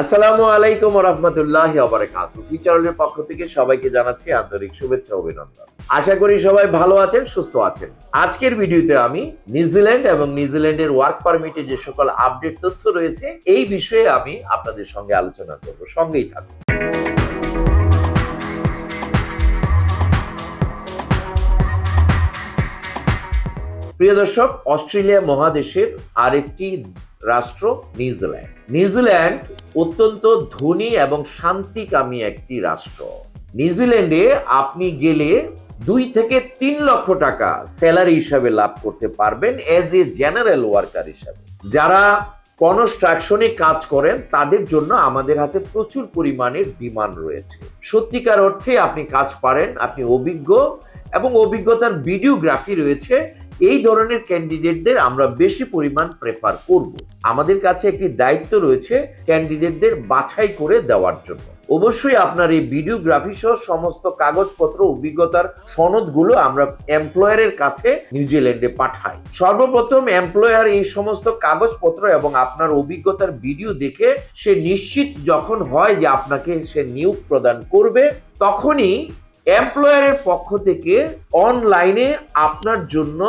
আসসালামু আলাইকুম রহমতুল্লাহ অবরাকাত ফিচারলের পক্ষ থেকে সবাইকে জানাচ্ছি আন্তরিক শুভেচ্ছা অভিনন্দন। আশা করি সবাই ভালো আছেন, সুস্থ আছেন। আজকের ভিডিওতে আমি নিউজিল্যান্ড এবং নিউজিল্যান্ডের ওয়ার্ক পারমিটে যে সকল আপডেট তথ্য রয়েছে, এই বিষয়ে আমি আপনাদের সঙ্গে আলোচনা করব। সঙ্গেই থাকুন। প্রিয় দর্শক, অস্ট্রেলিয়া মহাদেশের আরেকটি রাষ্ট্র, নিউজিল্যান্ড। নিউজিল্যান্ড অত্যন্ত ধনী এবং শান্তিকামী একটি রাষ্ট্র। নিউজিল্যান্ডে আপনি গেলে দুই থেকে তিন লক্ষ টাকা স্যালারি হিসাবে লাভ করতে পারবেন এজ এ জেনারেল ওয়ার্কার হিসাবে। যারা কনস্ট্রাকশনে কাজ করেন, তাদের জন্য আমাদের হাতে প্রচুর পরিমাণের ডিমান্ড রয়েছে। সত্যিকার অর্থে আপনি কাজ পারেন, আপনি অভিজ্ঞ এবং অভিজ্ঞতার ভিডিওগ্রাফি রয়েছে এই ধরনের ক্যান্ডিডেটদের আমরা বেশি পরিমাণ প্রেফার করব। আমাদের কাছে একটি দায়িত্ব রয়েছে ক্যান্ডিডেটদের বাছাই করে দেওয়ার জন্য। অবশ্যই আপনার এই ভিডিওগ্রাফি সহ সমস্ত কাগজপত্র, অভিজ্ঞতার সনদগুলো আমরা এমপ্লয়ারের কাছে নিউজিল্যান্ডে পাঠাই। সর্বপ্রথম এমপ্লয়ার এই সমস্ত কাগজপত্র এবং আপনার অভিজ্ঞতার ভিডিও দেখে সে নিশ্চিত যখন হয় যে আপনাকে সে নিয়োগ প্রদান করবে, তখনই এমপ্লয়ারের পক্ষ থেকে অনলাইনে আপনার জন্য,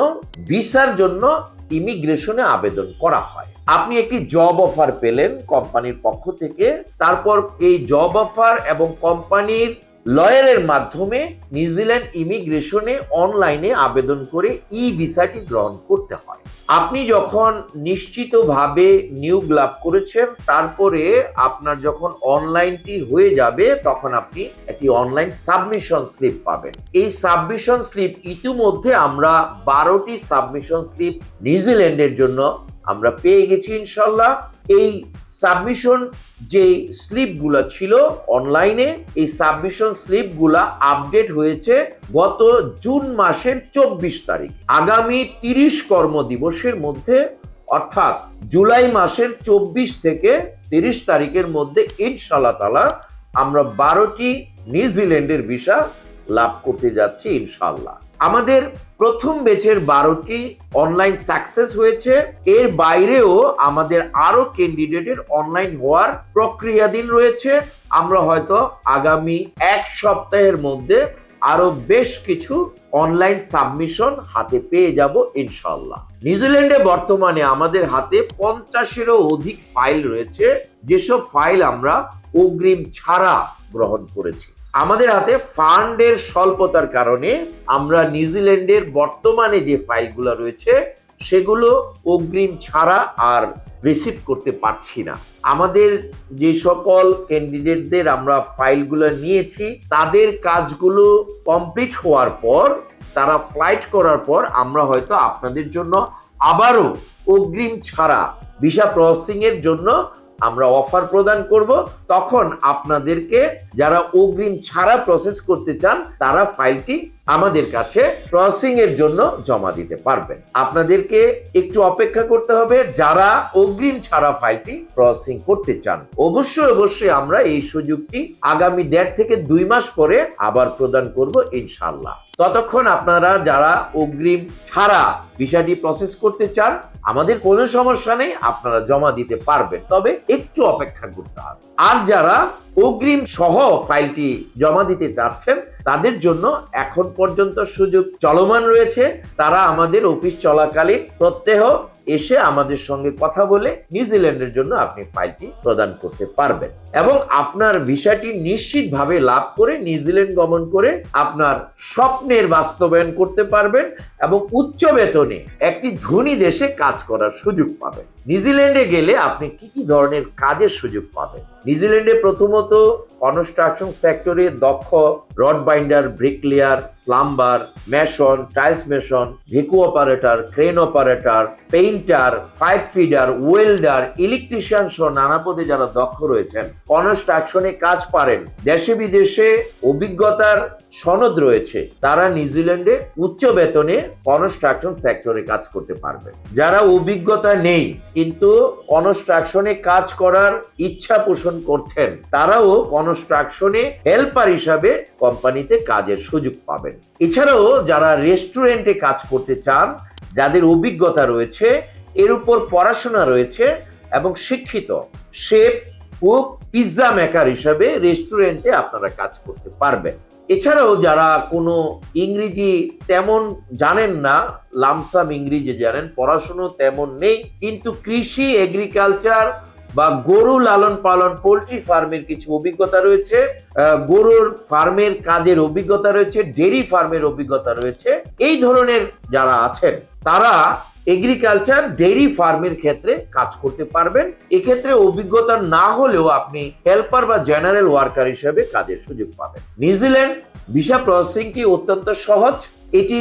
ভিসার জন্য ইমিগ্রেশনে আবেদন করা হয়। আপনি একটি জব অফার পেলেন কোম্পানির পক্ষ থেকে, তারপর এই জব অফার এবং কোম্পানির লয়ারের মাধ্যমে নিউজিল্যান্ড ইমিগ্রেশনে অনলাইনে আবেদন করে ই ভিসাটি গ্রহণ করতে হয়। আপনি যখন নিশ্চিতভাবে নিয়োগ লাভ করেছেন, তারপরে আপনার যখন অনলাইনটি হয়ে যাবে, তখন আপনি একটি অনলাইন সাবমিশন স্লিপ পাবেন। এই সাবমিশন স্লিপ ইতিমধ্যে আমরা বারোটি সাবমিশন স্লিপ নিউজিল্যান্ডের জন্য আমরা পেয়ে গেছি ইনশাল্লাহ। এই সাবমিশন যে স্লিপগুলো ছিল অনলাইনে, এই সাবমিশন স্লিপগুলা আপডেট হয়েছে গত জুন মাসের চব্বিশ তারিখ। আগামী তিরিশ কর্মদিবসের মধ্যে, অর্থাৎ জুলাই মাসের চব্বিশ থেকে তিরিশ তারিখের মধ্যে ইনশাল্লাহ তালা আমরা বারোটি নিউজিল্যান্ডের ভিসা লাভ করতে যাচ্ছি ইনশাল্লাহ আমাদের প্রথম বেচের বারোটি অনলাইন সাকসেস হয়েছে। এর বাইরেও আমাদের আরও ক্যান্ডিডেটের অনলাইন হওয়ার প্রক্রিয়াধীন রয়েছে। আমরা হয়তো আগামী এক সপ্তাহের মধ্যে আরও বেশ কিছু অনলাইন সাবমিশন হাতে পেয়ে যাব ইনশাল্লাহ নিউজিল্যান্ডে বর্তমানে আমাদের হাতে পঞ্চাশেরও অধিক ফাইল রয়েছে। যেসব ফাইল আমরা অগ্রিম ছাড়া গ্রহণ করেছি। আমাদের হাতে ফান্ডের স্বল্পতার কারণে আমরা নিউজিল্যান্ডের বর্তমানে যে ফাইলগুলো রয়েছে, সেগুলো অগ্রিম ছাড়া আর রিসিভ করতে পারছি না। আমাদের যে সকল ক্যান্ডিডেটদের আমরা ফাইলগুলো নিয়েছি, তাদের কাজগুলো কমপ্লিট হওয়ার পর, তারা ফ্লাইট করার পর আমরা হয়তো আপনাদের জন্য আবারও অগ্রিম ছাড়া, ভিসা প্রসেসিংয়ের জন্য আমরা অফার প্রদান করব, তখন আপনাদেরকে যারা অগ্রিম ছাড়া প্রসেস করতে চান, তারা ফাইলটি আমাদের কাছে প্রসেসিং এর জন্য জমা দিতে পারবেন। আপনাদেরকে একটু অপেক্ষা করতে হবে, যারা অগ্রিম ছাড়া ফাইলটি প্রসেসিং করতে চান। অবশ্যই অবশ্যই আমরা এই সুযোগটি আগামী দেড় থেকে দুই মাস পরে আবার প্রদান করব ইনশাল্লাহ ততক্ষণ আপনারা যারা অগ্রিম ছাড়া বিষয়টি প্রসেস করতে চান আমাদের কোনো সমস্যা নেই, আপনারা জমা দিতে পারবেন। তবে একটু অপেক্ষা করতে হবে। আর যারা অগ্রিম সহ ফাইলটি জমা দিতে চাচ্ছেন, তাদের জন্য এখন পর্যন্ত সুযোগ চলমান রয়েছে। তারা আমাদের অফিস চলাকালীন প্রত্যহ এসে আমাদের সঙ্গে কথা বলে নিউজিল্যান্ডের জন্য আপনি ফাইলটি প্রদান করতে পারবেন। এবং আপনার ভিসাটি নিশ্চিতভাবে লাভ করে নিউজিল্যান্ড গমন করে আপনার স্বপ্নের বাস্তবায়ন করতে পারবেন এবং উচ্চ বেতনে একটি ধনী দেশে কাজ করার সুযোগ পাবেন। নিউজিল্যান্ডে গেলে আপনি কি কি ধরনের কাজের সুযোগ পাবেন? নিউজিল্যান্ডে প্রথমত কনস্ট্রাকশন সেক্টরে দক্ষ rod binder bricklayer plumber mason tiles mason ভেকু operator crane operator painter five feeder welder electrician সহ নানা পদে যারা দক্ষ রয়েছেন কনস্ট্রাকশনে কাজ পারেন। দেশে বিদেশে অভিজ্ঞতার সনদ রয়েছে, তারা নিউজিল্যান্ডে উচ্চ বেতনে কনস্ট্রাকশন সেক্টরে কাজ করতে পারবে যারা অভিজ্ঞতা নেই কিন্তু কনস্ট্রাকশনে কাজ করার ইচ্ছা পোষণ করছেন। তারাও কনস্ট্রাকশনে হেল্পার হিসাবে কোম্পানিতে কাজের সুযোগ পাবেন। এছাড়াও যারা রেস্টুরেন্টে কাজ করতে চান, যাদের অভিজ্ঞতা রয়েছে, এর উপর পড়াশোনা রয়েছে এবং শিক্ষিত শেফ কুক পিৎজা মেকার হিসাবে রেস্টুরেন্টে আপনারা কাজ করতে পারবেন। এছাড়াও যারা কোনো ইংরেজি তেমন জানেন না, লামসাম ইংরেজি জানেন, পড়াশুনো তেমন নেই, কিন্তু কৃষি এগ্রিকালচার বা গরু লালন পালন, পোলট্রি ফার্মের কিছু অভিজ্ঞতা রয়েছে গরুর ফার্মের কাজের অভিজ্ঞতা রয়েছে ডেরি ফার্মের অভিজ্ঞতা রয়েছে। এই ধরনের যারা আছেন, তারা এগ্রিকালচার ডেইরি ফার্মের ক্ষেত্রে কাজ করতে পারবেন। এক্ষেত্রে অভিজ্ঞতা না হলেও আপনি হেল্পার বা জেনারেল ওয়ার্কার হিসেবে কাজের সুযোগ পাবেন। নিউজিল্যান্ড ভিসা প্রসেসিংটি অত্যন্ত সহজ। এটি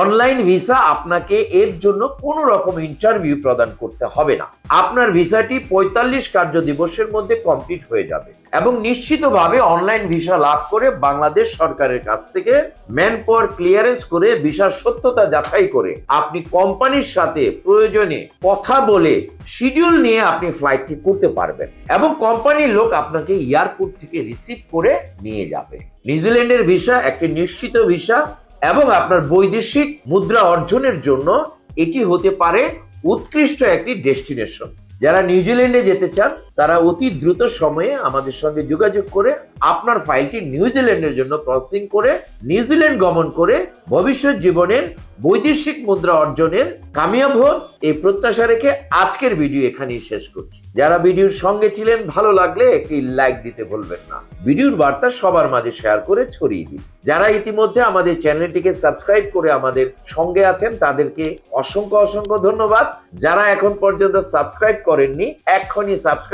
অনলাইন ভিসা আপনাকে এর জন্য কোনো রকম ইন্টারভিউ প্রদান করতে হবে না। আপনার ভিসাটি পঁয়তাল্লিশ কার্য দিবসের মধ্যে কমপ্লিট হয়ে যাবে এবং নিশ্চিতভাবে অনলাইন ভিসা লাভ করে বাংলাদেশ সরকারের কাছ থেকে ম্যান পাওয়ার ক্লিয়ারেন্স করে ভিসার সত্যতা যাচাই করে আপনি কোম্পানির সাথে প্রয়োজনে কথা বলে শিডিউল নিয়ে আপনি ফ্লাইটটি করতে পারবেন এবং কোম্পানির লোক আপনাকে এয়ারপোর্ট থেকে রিসিভ করে নিয়ে যাবে। নিউজিল্যান্ডের ভিসা একটি নিশ্চিত ভিসা এবং আপনার বৈদেশিক মুদ্রা অর্জনের জন্য এটি হতে পারে উৎকৃষ্ট একটি ডেস্টিনেশন। যারা নিউজিল্যান্ডে যেতে চান তারা অতি দ্রুত সময়ে আমাদের সঙ্গে যোগাযোগ করে আপনার ফাইলটি নিউজিল্যান্ডের জন্য প্রসেসিং করে নিউজিল্যান্ড গমন করে ভবিষ্যৎ জীবনের বৈদেশিক মুদ্রা অর্জনের কামিয়াব হন। এই প্রত্যাশা রেখে আজকের ভিডিও এখানেই শেষ করছি। যারা ভিডিওর সঙ্গে ছিলেন, ভালো লাগলে একটি লাইক দিতে ভুলবেন না। ভিডিওর বার্তা সবার মাঝে শেয়ার করে ছড়িয়ে দিন। যারা ইতিমধ্যে আমাদের চ্যানেলটিকে সাবস্ক্রাইব করে আমাদের সঙ্গে আছেন, তাদেরকে অসংখ্য অসংখ্য ধন্যবাদ। যারা এখন পর্যন্ত সাবস্ক্রাইব করেননি, এক্ষুনি